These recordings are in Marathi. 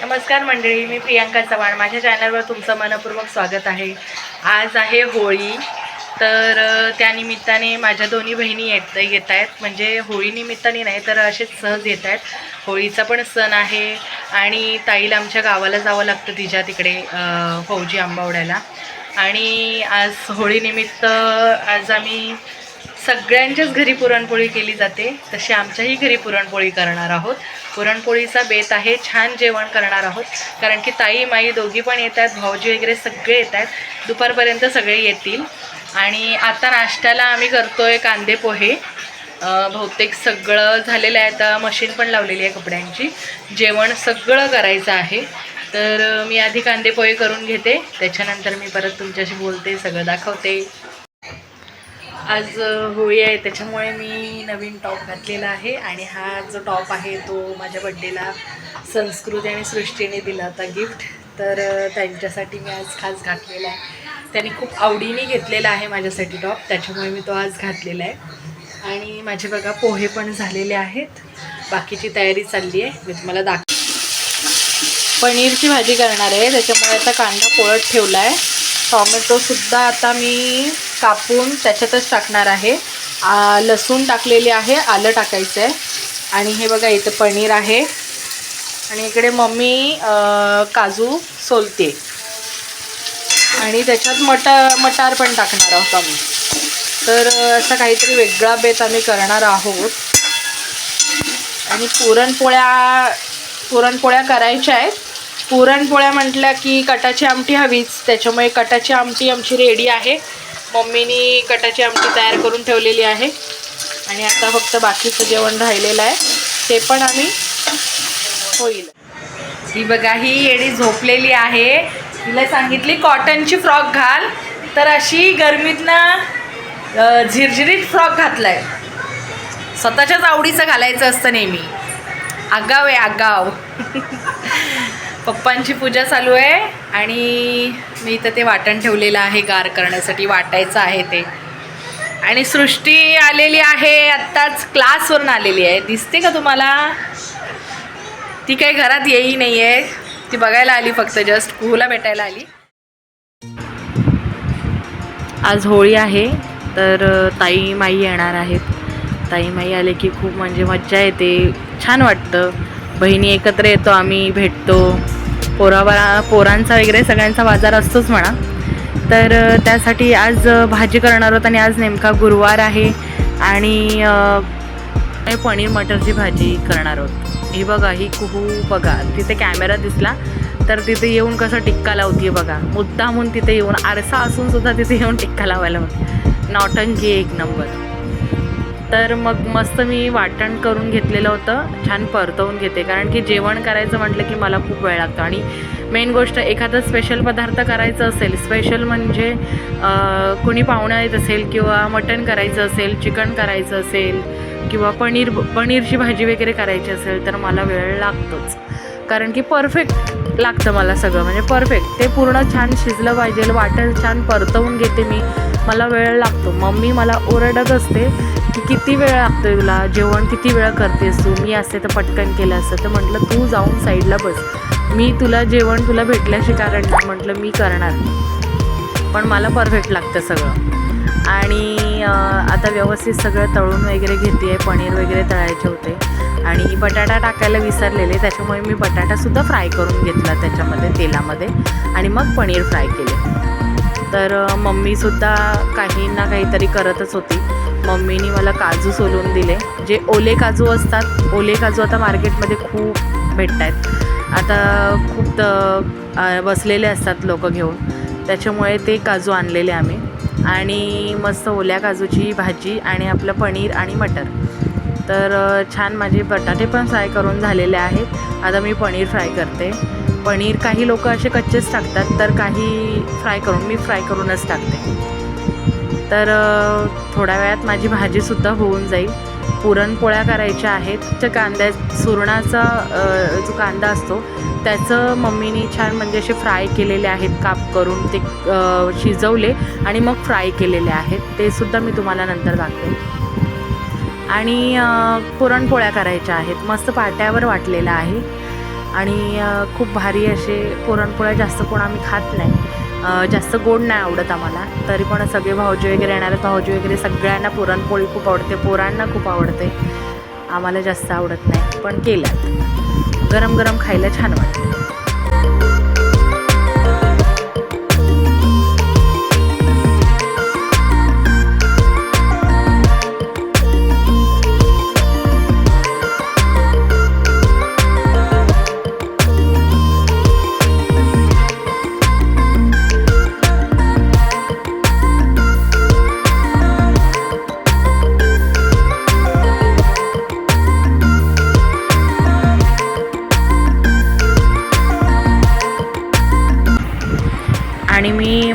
नमस्कार मंडळी मी प्रियांका चव्हाण. माझ्या चॅनलवर तुमचं मनपूर्वक स्वागत आहे. आज आहे होळी. तर त्यानिमित्ताने माझ्या दोन्ही बहिणी येत येत आहेत. म्हणजे होळीनिमित्ताने नाही तर असेच सहज येत आहेत. होळीचा पण सण आहे आणि ताईला आमच्या गावाला जावं लागतं तिच्या तिकडे फौजी आंबावड्याला. आणि आज होळीनिमित्त आज आम्ही सगळ्यांच्याच घरी पुरणपोळी केली जाते. तशी आमच्याही घरी पुरणपोळी करणार आहोत. पुरणपोळीचा बेत आहे. छान जेवण करणार आहोत. कारण की ताई माई दोघी पण येत आहेत भाऊजी वगैरे सगळे येत आहेत दुपारपर्यंत सगळे येतील. आणि आता नाश्त्याला आम्ही करतोय कांदे पोहे. बहुतेक सगळं झालेलं आहे. आता मशीन पण लावलेली आहे कपड्यांची. जेवण सगळं करायचं आहे. तर मी आधी कांदे पोहे करून घेते. त्याच्यानंतर मी परत तुमच्याशी बोलते सगळं दाखवते. आज होळी आहे त्याच्यामुळे मी नवीन टॉप घातलेला आहे आणि हा जो टॉप आहे तो माझ्या बड्डेला संस्कृती आणि सृष्टीने दिला होता गिफ्ट. तर त्यांच्यासाठी मी आज खास घातलेला आहे. त्यांनी खूप आवडीने घेतलेला आहे माझ्यासाठी टॉप त्याच्यामुळे मी तो आज घातलेला आहे. आणि माझे बघा पोहे पण झालेले आहेत. बाकीची तयारी चालली आहे. मी तुम्हाला दाख पनीरची भाजी करणार आहे. त्याच्यामुळे आता कांदा पोळत ठेवला आहे. टॉमॅटोसुद्धा आता मी कापून त्याच्यातच टाकणार आहे. लसूण टाकलेली आहे आलं टाकायचं आहे आणि हे बघा इथं पनीर आहे. आणि इकडे मम्मी काजू सोलते. आणि त्याच्यात मटा मटार पण टाकणार आहोत आम्ही. तर असं असा काहीतरी वेगळा बेत आम्ही करणार आहोत. आणि पुरणपोळ्या पुरणपोळ्या करायच्या आहेत. पुरणपोळ्या म्हटल्या की कटाची आमटी हवीच. त्याच्यामुळे कटाची आमटी आमची रेडी आहे. मम्मीनी कटाची आमटी तयार करून ठेवलेली आहे. आणि आता फक्त बाकीचं जेवण राहिलेलं आहे. ते पण आम्ही होईल. ही बघा ही येडी झोपलेली आहे. तिला सांगितली कॉटनची फ्रॉक घाल. तर अशी गरमीतनं झिरझिरीत फ्रॉक घातलाय. स्वतःच्याच आवडीचं घालायचं असतं नेहमी. आगाव आहे आगाव. पप्पांची पूजा चालू आहे आणि मी इथं ते वाटण ठेवलेलं आहे गार करण्यासाठी वाटायचं आहे ते. आणि सृष्टी आलेली आहे आत्ताच क्लासवरून आलेली आहे. दिसते का तुम्हाला? ती काही घरात येई नाही आहे ती बघायला आली फक्त जस्ट कुहूला भेटायला आली. आज होळी आहे तर ताई माई येणार आहेत. ताई माई आले की खूप म्हणजे मज्जा येते. छान वाटतं. बहिणी एकत्र येतो आम्ही भेटतो. पोराबा पोरांचा वगैरे सगळ्यांचा बाजार असतोच म्हणा. तर त्यासाठी आज भाजी करणार आहोत आणि आज नेमका गुरुवार आहे आणि पनीर मटरची भाजी करणार आहोत. ही बघा ही कुहू बघा. तिथे कॅमेरा दिसला तर तिथे येऊन कसं टिक्का लावते बघा. मुद्दामून तिथे येऊन आरसा असून सुद्धा तिथे येऊन टिक्का लावायला बघ नॉटंकी एक नंबर. तर मग मस्त मी वाटण करून घेतलेलं होतं छान परतवून घेते. कारण की जेवण करायचं म्हटलं की मला खूप वेळ लागतो. आणि मेन गोष्ट एखादा स्पेशल पदार्थ करायचं असेल स्पेशल म्हणजे कुणी कोणी येत असेल किंवा मटण करायचं असेल चिकन करायचं असेल किंवा पनीर पनीरची भाजी वगैरे करायची असेल तर मला वेळ लागतोच. कारण की परफेक्ट लागतं मला सगळं. म्हणजे परफेक्ट ते पूर्ण छान शिजलं पाहिजे वाटण छान परतवून घेते मी. मला वेळ लागतो. मम्मी मला ओरडत असते की किती वेळ लागतोय तुला? जेवण किती वेळ करतेस तू? मी असते तर पटकन केलं असतं. तर म्हटलं तू जाऊन साईडला बस. मी तुला जेवण तुला भेटल्याशी कारण नाही. म्हटलं मी करणार. पण मला परफेक्ट लागतं सगळं. आणि आता व्यवस्थित सगळं तळून वगैरे घेते आहे पनीर वगैरे तळायचे होते. आणि बटाटा टाकायला विसरलेले. त्याच्यामुळे मी बटाटासुद्धा फ्राय करून घेतला त्याच्यामध्ये तेलामध्ये. आणि मग पनीर फ्राय केले. तर मम्मीसुद्धा काही ना काहीतरी करतच होती. मम्मीनी मला काजू सोलून दिले. जे ओले काजू असतात ओले काजू आता मार्केटमध्ये खूप भेटत आहेत आता खूप त- बसलेले असतात लोक घेऊन. त्याच्यामुळे ते काजू आणलेले आम्ही. आणि मस्त ओल्या काजूची भाजी आणि आपलं पनीर आणि मटर. तर छान माझे बटाटे पण फ्राय करून झालेले आहेत. आता मी पनीर फ्राय करते. पनीर काही लोक असे कच्चेच टाकतात तर काही फ्राय करून मी फ्राय करूनच टाकते. तर थोड्या वेळात माझी भाजीसुद्धा होऊन जाईल. पुरणपोळ्या करायच्या आहेत. त्या कांद्या सुरणाचा जो कांदा असतो त्याचं मम्मीनी छान म्हणजे असे फ्राय केलेले आहेत काप करून ते शिजवले आणि मग फ्राय केलेले आहेत. ते सुद्धा मी तुम्हाला नंतर दाखवेन. आणि पुरणपोळ्या करायच्या आहेत. मस्त पाट्यावर वाटलेलं आहे. आणि खूप भारी असे पुरणपोळ्या जास्त कोण आम्ही खात नाही. जास्त गोड नाही आवडत आम्हाला. तरी पण सगळे भाऊजी वगैरे येणारे भाऊजी वगैरे सगळ्यांना पुरणपोळी खूप आवडते. पोरांना खूप आवडते. आम्हाला जास्त आवडत नाही. पण केल्यात गरम गरम खायला छान वाटते.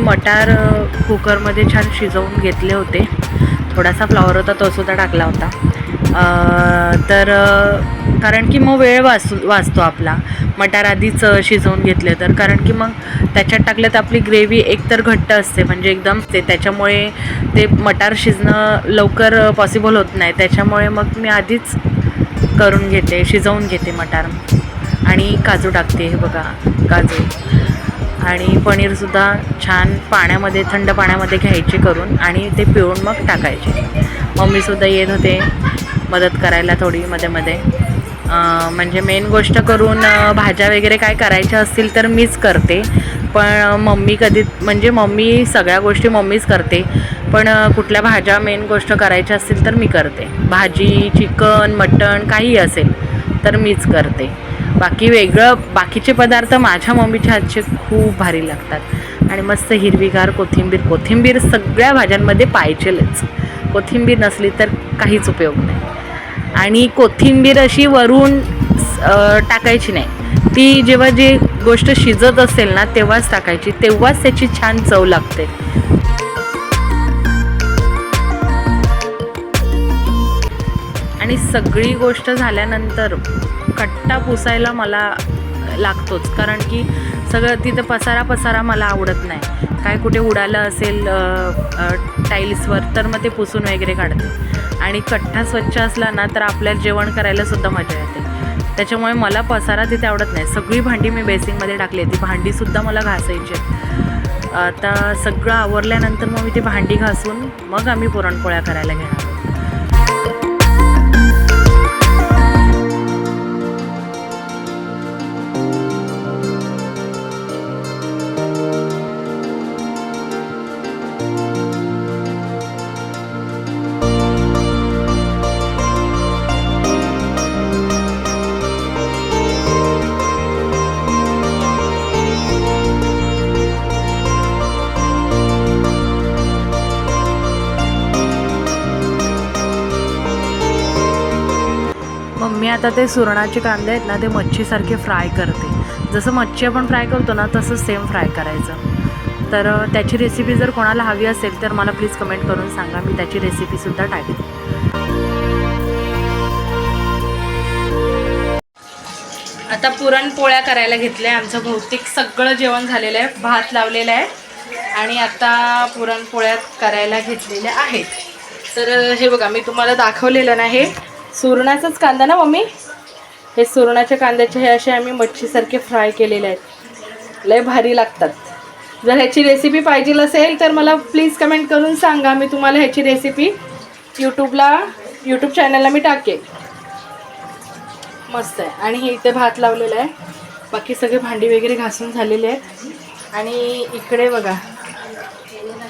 मटार कुकरमध्ये छान शिजवून घेतले होते. थोडासा फ्लॉवर होता तो सुद्धा टाकला होता. तर कारण की मग वेळ वाचू वाचतो आपला. मटार आधीच शिजवून घेतले तर कारण की मग त्याच्यात टाकलं तर आपली ग्रेव्ही एकतर घट्ट असते म्हणजे एकदम ते त्याच्यामुळे ते मटार शिजणं लवकर पॉसिबल होत नाही. त्याच्यामुळे मग मी आधीच करून घेते शिजवून घेते मटार. आणि काजू टाकते हे बघा काजू. आणि पनीरसुद्धा छान पाण्यामध्ये थंड पाण्यामध्ये घ्यायचे करून आणि ते पिळून मग टाकायचे. मम्मीसुद्धा येत होते मदत करायला थोडी मध्ये मध्ये. म्हणजे मेन गोष्ट करून भाज्या वगैरे काय करायच्या असतील तर मीच करते. पण मम्मी कधी म्हणजे मम्मी सगळ्या गोष्टी मम्मीच करते. पण कुठल्या भाज्या मेन गोष्ट करायच्या असतील तर मी करते. भाजी चिकन मटण काही असेल तर मीच करते. बाकी वेगळं बाकीचे पदार्थ माझ्या मम्मीच्या हातचे खूप भारी लागतात. आणि मस्त हिरवीगार कोथिंबीर कोथिंबीर सगळ्या भाज्यांमध्ये पाहिजेलच. कोथिंबीर नसली तर काहीच उपयोग नाही. आणि कोथिंबीर अशी वरून टाकायची नाही. ती जेव्हा जी गोष्ट शिजत असेल ना तेव्हाच टाकायची. तेव्हाच त्याची छान चव लागते. आणि सगळी गोष्ट झाल्यानंतर कट्टा पुसायला मला लागतोच कारण की सगळं तिथं पसारा पसारा मला आवडत नाही. काय कुठे उडालं असेल टाईल्सवर तर मग ते पुसून वगैरे काढते. आणि कट्टा स्वच्छ असला ना तर आपल्याला जेवण करायला सुद्धा मजा येते. त्याच्यामुळे मला पसारा तिथे आवडत नाही. सगळी भांडी मी बेसिंगमध्ये टाकली ती भांडीसुद्धा मला घासायची आता सगळं आवरल्यानंतर मग मी ती भांडी घासून मग आम्ही पुरणपोळ्या करायला घेणार आता ते सुरणाचे कांदे आहेत ना ते मच्छीसारखे फ्राय करते. जसं मच्छी आपण फ्राय करतो ना तसं सेम फ्राय करायचं. तर त्याची रेसिपी जर कोणाला हवी असेल तर मला प्लीज कमेंट करून सांगा मी त्याची रेसिपीसुद्धा टाकेन आता पुरणपोळ्या करायला घेतल्या आमचं भौतिक सगळं जेवण झालेलं आहे भात लावलेला आहे आणि आता पुरणपोळ्या करायला घेतलेल्या आहेत. तर हे बघा मी तुम्हाला दाखवलेलं नाही सुरणाचाच कांदा ना मम्मी? हे सुरणाच्या कांद्याचे हे असे आम्ही मच्छीसारखे फ्राय केलेले आहेत. लय भारी लागतात. जर ह्याची रेसिपी पाहिजे असेल तर मला प्लीज कमेंट करून सांगा. मी तुम्हाला ह्याची रेसिपी यूट्यूबला यूट्यूब चॅनलला मी टाकेन मस्त आहे. आणि हे इथे भात लावलेला आहे. बाकी सगळे भांडी वगैरे घासून झालेले आहेत. आणि इकडे बघा.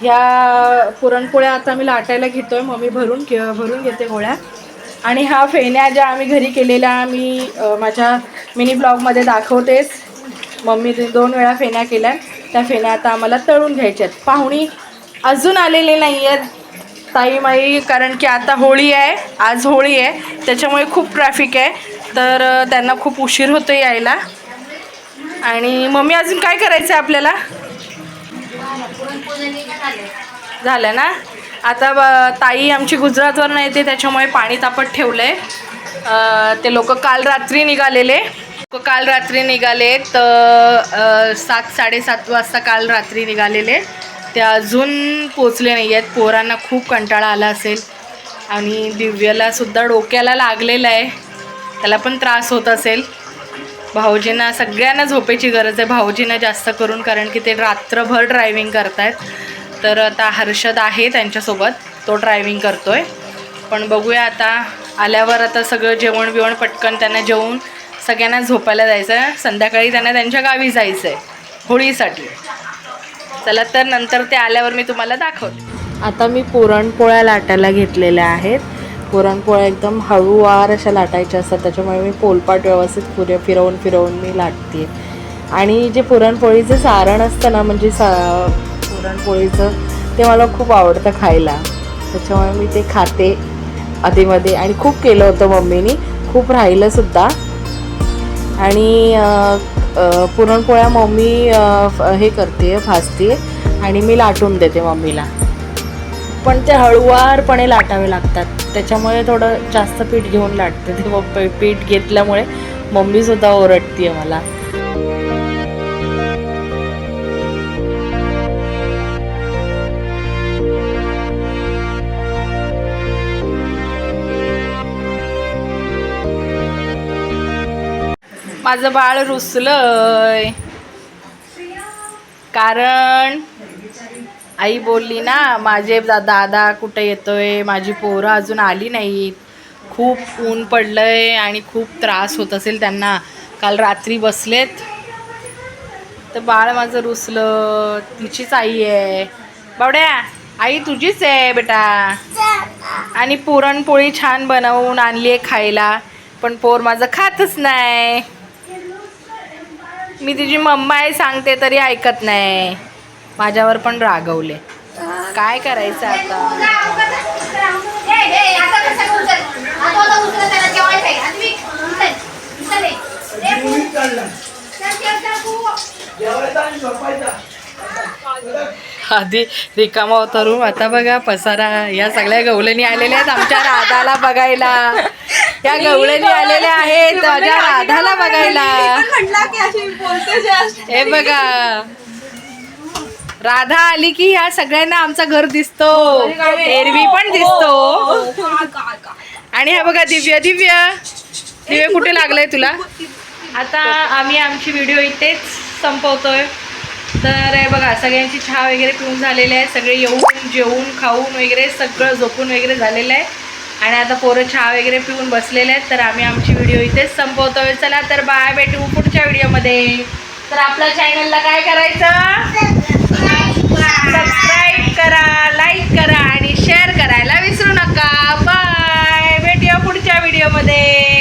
ह्या पुरणपोळ्या आता मी लाटायला घेतो आहे मम्मी भरून घे भरून घेते गोळ्या. आणि हा फेण्या ज्या आम्ही घरी केलेल्या मी माझ्या मिनी ब्लॉगमध्ये दाखवतेच. मम्मी ते दोन वेळा फेण्या केल्या. त्या फेण्या आता आम्हाला तळून घ्यायच्या आहेत. पाहुणी अजून आलेले नाही आहेत ताई माई कारण की आता होळी आहे आज होळी आहे. त्याच्यामुळे खूप ट्रॅफिक आहे. तर त्यांना खूप उशीर होतो यायला. आणि मम्मी अजून काय करायचं आहे आपल्याला? झालं ना? आता ब- ताई आमची गुजरातवरून येते त्याच्यामुळे पाणी तापत ठेवलं आहे ते लोक काल रात्री निघालेले. काल रात्री निघाले तर सात साडेसात वाजता काल रात्री निघालेले. ते अजून पोचले नाही आहेत पोरांना खूप कंटाळा आला असेल. आणि दिव्याला सुद्धा डोक्याला लागलेलं आहे. त्याला पण त्रास होत असेल. भाऊजींना सगळ्यांना झोपेची गरज आहे. भाऊजींना जास्त करून कारण की ते रात्रभर ड्रायव्हिंग करतायत. तर आता हर्षद आहे त्यांच्यासोबत. तो ड्रायव्हिंग करतोय. पण बघूया आता आल्यावर आता सगळं जेवण बिवण पटकन त्यांना जेवून सगळ्यांना झोपायला जायचं आहे संध्याकाळी त्यांना त्यांच्या गावी जायचं आहे होळीसाठी. चला तर नंतर ते आल्यावर मी तुम्हाला दाखवते. आता मी पुरणपोळ्या लाटायला घेतलेल्या आहेत. पुरणपोळ्या एकदम हळूवार अशा लाटायच्या असतात. त्याच्यामुळे मी पोलपाट व्यवस्थित पुरे फिरवून फिरवून मी लाटते. आणि जे पुरणपोळीचं सारण असतं ना म्हणजे सा पुरणपोळीचं ते मला खूप आवडतं खायला. त्याच्यामुळे मी ते खाते आधीमध्ये. आणि खूप केलं होतं मम्मीनी. खूप राहिलं सुद्धा. आणि पुरणपोळ्या मम्मी हे करते भाजते. आणि मी लाटून देते मम्मीला. पण ते हळुवारपणे लाटावे लागतात. त्याच्यामुळे थोडं जास्त पीठ घेऊन लाटते. ते पीठ घेतल्यामुळे मम्मीसुद्धा ओरडते मला. माझं बाळ रुसलंय. कारण आई बोलली ना माझे दा दादा कुठे येतोय? माझी पोरं अजून आली नाहीत. खूप ऊन पडलंय आणि खूप त्रास होत असेल त्यांना. काल रात्री बसलेत. तर बाळ माझं रुसलं. तिचीच आई आहे. बावड्या आई तुझीच आहे बेटा. आणि पुरणपोळी छान बनवून आणली आहे खायला. पण पोर माझं खातच नाही. मी तिची मम्मा आहे सांगते तरी ऐकत नाही. माझ्यावर पण रागवले. काय करायचं आता? आधी रिकामा होता रूम आता बघा पसारा. या सगळ्या गवळणी आलेल्या आहेत आमच्या राधाला बघायला. या गवळणी आलेल्या आहेत. माझ्या राधाला बघायला. हे बघा. राधा आली की ह्या सगळ्यांना आमचं घर दिसतो. एरवी पण दिसतो. आणि हा बघा दिव्य दिव्य. दिव्य कुठे लागलंय तुला? आता आम्ही आमची व्हिडिओ इथेच संपवतोय. तर हे बघा सगळ्यांची चहा वगैरे पिऊन झालेले आहे. सगळे येऊन जेवून खाऊन वगैरे सगळं झोपून वगैरे झालेलं आहे. आणि आता पोरं चहा वगैरे पिऊन बसलेले आहेत तर आम्ही आमची व्हिडिओ इथेच संपवतोय. चला तर बाय भेटू पुढच्या व्हिडिओमध्ये तर आपल्या चॅनलला काय करायचं? सबस्क्राईब करा लाईक करा आणि शेअर करायला विसरू नका. बाय भेटूया पुढच्या व्हिडिओमध्ये